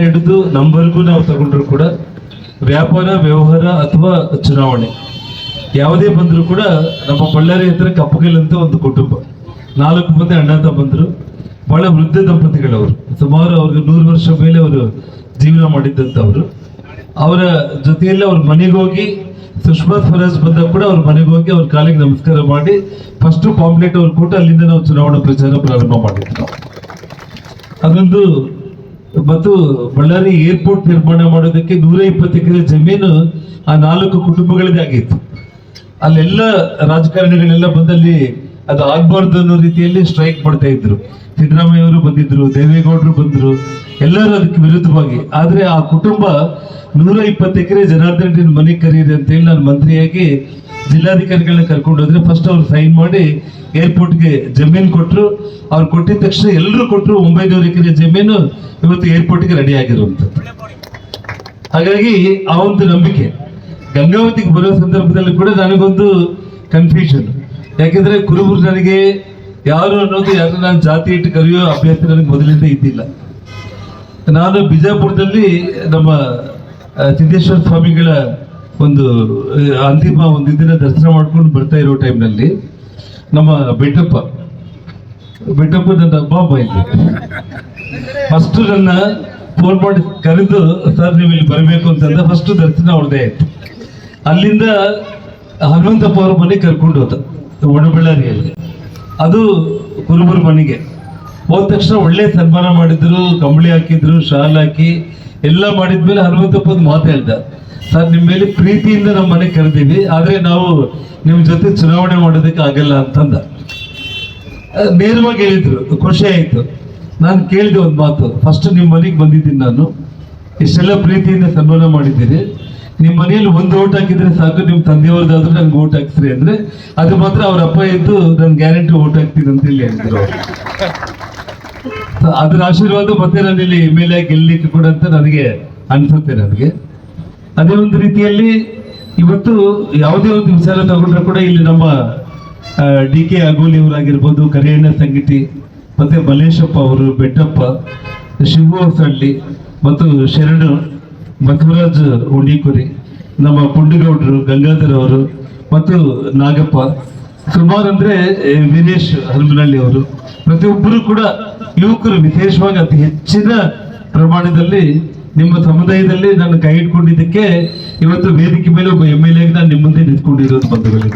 ಹಿಡಿದು ನಂಬರ್ಗೂ ನಾವು ತಗೊಂಡ್ರು ಕೂಡ ವ್ಯಾಪಾರ, ವ್ಯವಹಾರ ಅಥವಾ ಚುನಾವಣೆ. ಯಾವುದೇ ಬಂದರೂ ಕೂಡ ನಮ್ಮ ಬಳ್ಳಾರಿ ಹತ್ರ ಕಪ್ಪಗಲ್ ಅಂತ ಒಂದು ಕುಟುಂಬ. ನಾಲ್ಕು ಮಂದಿ ಅಣ್ಣ ತಮ್ಮಂದ್ರು ಬಹಳ ವೃದ್ಧ ದಂಪತಿಗಳವರು. ಸುಮಾರು ಅವ್ರಿಗೆ ನೂರು ವರ್ಷ ಮೇಲೆ ಅವರು ಜೀವನ ಮಾಡಿದ್ದಂಥವ್ರು ಅವರ. ಜೊತೆಯಲ್ಲಿ ಅವ್ರ ಮನೆಗೆ ಹೋಗಿ ಸುಷ್ಮಾ ಸ್ವರಾಜ್ ಬಂದಾಗ ಕೂಡ ಅವ್ರ ಮನೆಗೆ ಹೋಗಿ ಅವ್ರ ಕಾಲಿಗೆ ನಮಸ್ಕಾರ ಮಾಡಿ ಫಸ್ಟು ಪಾಂಪ್ಲೆಟ್ ಅವ್ರು ಕೊಟ್ಟು ಅಲ್ಲಿಂದ ನಾವು ಚುನಾವಣಾ ಪ್ರಚಾರ ಪ್ರಾರಂಭ ಮಾಡಿದ್ವಿ ಅದೊಂದು ಮತ್ತು ಬಳ್ಳಾರಿ ಏರ್ಪೋರ್ಟ್ ನಿರ್ಮಾಣ ಮಾಡೋದಕ್ಕೆ ನೂರ ಇಪ್ಪತ್ತು ಎಕರೆ ಜಮೀನು ಆ ನಾಲ್ಕು ಕುಟುಂಬಗಳದೇ ಆಗಿತ್ತು. ಅಲ್ಲೆಲ್ಲ ರಾಜಕಾರಣಿಗಳೆಲ್ಲ ಬಂದಲ್ಲಿ ಅದು ಆಗ್ಬಾರ್ದು ಅನ್ನೋ ರೀತಿಯಲ್ಲಿ ಸ್ಟ್ರೈಕ್ ಮಾಡ್ತಾ ಇದ್ರು. ಸಿದ್ದರಾಮಯ್ಯ ಅವರು ಬಂದಿದ್ರು, ದೇವೇಗೌಡರು ಬಂದ್ರು, ಎಲ್ಲರೂ ಅದಕ್ಕೆ ವಿರುದ್ಧವಾಗಿ. ಆದ್ರೆ ಆ ಕುಟುಂಬ ನೂರ ಇಪ್ಪತ್ತು ಎಕರೆ ಜನಾರ್ದನ್ ಮನೆ ಕರೀರಿ ಅಂತ ಹೇಳಿ ನಾನು ಮಂತ್ರಿಯಾಗಿ ಜಿಲ್ಲಾಧಿಕಾರಿಗಳನ್ನ ಕರ್ಕೊಂಡು ಹೋದ್ರೆ ಫಸ್ಟ್ ಅವ್ರು ಸೈನ್ ಮಾಡಿ ಏರ್ಪೋರ್ಟ್ಗೆ ಜಮೀನು ಕೊಟ್ಟರು ಅವ್ರು ಕೊಟ್ಟಿದ ತಕ್ಷಣ ಎಲ್ಲರೂ ಕೊಟ್ಟರು ಒಂಬೈನೂರು ಎಕರೆ ಜಮೀನು ಇವತ್ತು ಏರ್ಪೋರ್ಟ್ಗೆ ರೆಡಿ ಆಗಿರುವಂಥದ್ದು. ಹಾಗಾಗಿ ಆ ಒಂದು ನಂಬಿಕೆ, ಗಂಗಾವತಿಗೆ ಬರೋ ಸಂದರ್ಭದಲ್ಲಿ ಕೂಡ ನನಗೊಂದು ಕನ್ಫ್ಯೂಷನ್ ಯಾಕೆಂದ್ರೆ ಕುರುಬರು ನನಗೆ ಯಾರು ಅನ್ನೋದು ಯಾರು ನಾನು ಜಾತಿ ಇಟ್ಟು ಕರೆಯೋ ಅಭ್ಯರ್ಥಿ ನನಗೆ ಮೊದಲಿಂದ ಇದ್ದಿಲ್ಲ. ನಾನು ಬಿಜಾಪುರದಲ್ಲಿ ನಮ್ಮ ಸಿದ್ದೇಶ್ವರ ಸ್ವಾಮಿಗಳ ಒಂದು ಅಂತಿಮ ಒಂದು ದಿನ ದರ್ಶನ ಮಾಡ್ಕೊಂಡು ಬರ್ತಾ ಇರೋ ಟೈಮ್ನಲ್ಲಿ ನಮ್ಮ ಬೆಟ್ಟಪ್ಪ ಬೆಟ್ಟಪ್ಪ ನನ್ನ ಬಾಬ ಇದ್ದ ಫಸ್ಟ್ ನನ್ನ ಫೋನ್ ಮಾಡಿ ಕರೆದು, ಸರ್, ನೀವು ಇಲ್ಲಿ ಬರಬೇಕು ಅಂತಂದ ಫಸ್ಟ್ ದರ್ಶನ ಅವ್ರದೇ ಆಯ್ತು. ಅಲ್ಲಿಂದ ಹನುಮಂತಪ್ಪ ಅವ್ರ ಮನೆಗೆ ಕರ್ಕೊಂಡು ಹೋದ ಒಣಬಳ್ಳಾರಿಯಲ್ಲಿ ಅದು ಕುರುಬರ ಮನೆಗೆ. ಹೋದ ತಕ್ಷಣ ಒಳ್ಳೆ ಸನ್ಮಾನ ಮಾಡಿದ್ರು, ಕಂಬಳಿ ಹಾಕಿದ್ರು, ಶಾಲ್ ಹಾಕಿ, ಎಲ್ಲ ಮಾಡಿದ್ಮೇಲೆ ಹನುಮಂತಪ್ಪ ಒಂದು ಮಾತು ಹೇಳ್ದ. ಸರ್ ನಿಮ್ಮ ಮೇಲೆ ಪ್ರೀತಿಯಿಂದ ನಮ್ಮ ಮನೆ ಕರೆದೀವಿ, ಆದರೆ ನಾವು ನಿಮ್ಮ ಜೊತೆ ಚುನಾವಣೆ ಮಾಡೋದಕ್ಕೆ ಆಗಲ್ಲ ಅಂತಂದ. ನೇರವಾಗಿ ಹೇಳಿದ್ರು, ಖುಷಿ ಆಯ್ತು. ನಾನು ಕೇಳಿದೆ ಒಂದು ಮಾತು. ಫಸ್ಟ್ ನಿಮ್ಮ ಮನೆಗೆ ಬಂದಿದ್ದೀನಿ ನಾನು. ಇಷ್ಟೆಲ್ಲ ಪ್ರೀತಿಯಿಂದ ಸನ್ಮಾನ ಮಾಡಿದ್ದೀರಿ. ನಿಮ್ಮ ಮನೆಯಲ್ಲಿ ಒಂದು ಓಟ್ ಹಾಕಿದ್ರೆ ಸಾಕು ನಿಮ್ಮ ತಂದೆಯವ್ರದ್ದಾದ್ರೂ ನನ್ಗೆ ಓಟ್ ಹಾಕ್ಸ್ರಿ ಅಂದ್ರೆ, ಅದು ಮಾತ್ರ ಅವ್ರ ಅಪ್ಪ ಇದ್ದು ನನ್ ಗ್ಯಾರಂಟಿ ಓಟ್ ಹಾಕ್ತೀನಿ ಅಂತ ಹೇಳಿ ಹೇಳಿದ್ರು ಅದರ ಆಶೀರ್ವಾದ ಮತ್ತೆ ನಾನು ಇಲ್ಲಿ ಎಂ ಎಲ್ ಕೂಡ ಅಂತ ನನಗೆ ಅನ್ಸುತ್ತೆ ನನಗೆ. ಅದೇ ಒಂದು ರೀತಿಯಲ್ಲಿ ಇವತ್ತು ಯಾವುದೇ ಒಂದು ವಿಚಾರ ತಗೊಂಡ್ರೆ ಕೂಡ ಇಲ್ಲಿ ನಮ್ಮ ಡಿ ಕೆ ಅಗೋಲಿ ಅವರಾಗಿರ್ಬೋದು, ಕರಿಯಣ್ಣ ಸಂಗೀತಿ, ಮತ್ತೆ ಮಲ್ಲೇಶಪ್ಪ ಅವರು, ಬೆಟ್ಟಪ್ಪ, ಶಿವು ಮತ್ತು ಶರಣು ಬಸವರಾಜ್ ಉಂಡಿಕುರಿ, ನಮ್ಮ ಪುಂಡಗೌಡರು, ಗಂಗಾಧರ್ ಅವರು, ಮತ್ತು ನಾಗಪ್ಪ, ಸುಮಾರು ಅಂದ್ರೆ ವಿನೇಶ್ ವೀರೇಶ್ ಹನುಮನಹಳ್ಳಿ ಅವರು ಪ್ರತಿಯೊಬ್ಬರು ಕೂಡ ಯುವಕರು ವಿಶೇಷವಾಗಿ ಅತಿ ಹೆಚ್ಚಿನ ಪ್ರಮಾಣದಲ್ಲಿ ನಿಮ್ಮ ಸಮುದಾಯದಲ್ಲಿ ನಾನು ಕೈ ಇಟ್ಕೊಂಡಿದ್ದಕ್ಕೆ ಇವತ್ತು ವೇದಿಕೆ ಮೇಲೆ ಒಬ್ಬ ಎಂ ಎಲ್ ಎಗೆ ನಾನು ನಿಮ್ಮ ಮುಂದೆ ನಿಂತ್ಕೊಂಡಿರೋದು ಬಂಧುಗಳಿಗೆ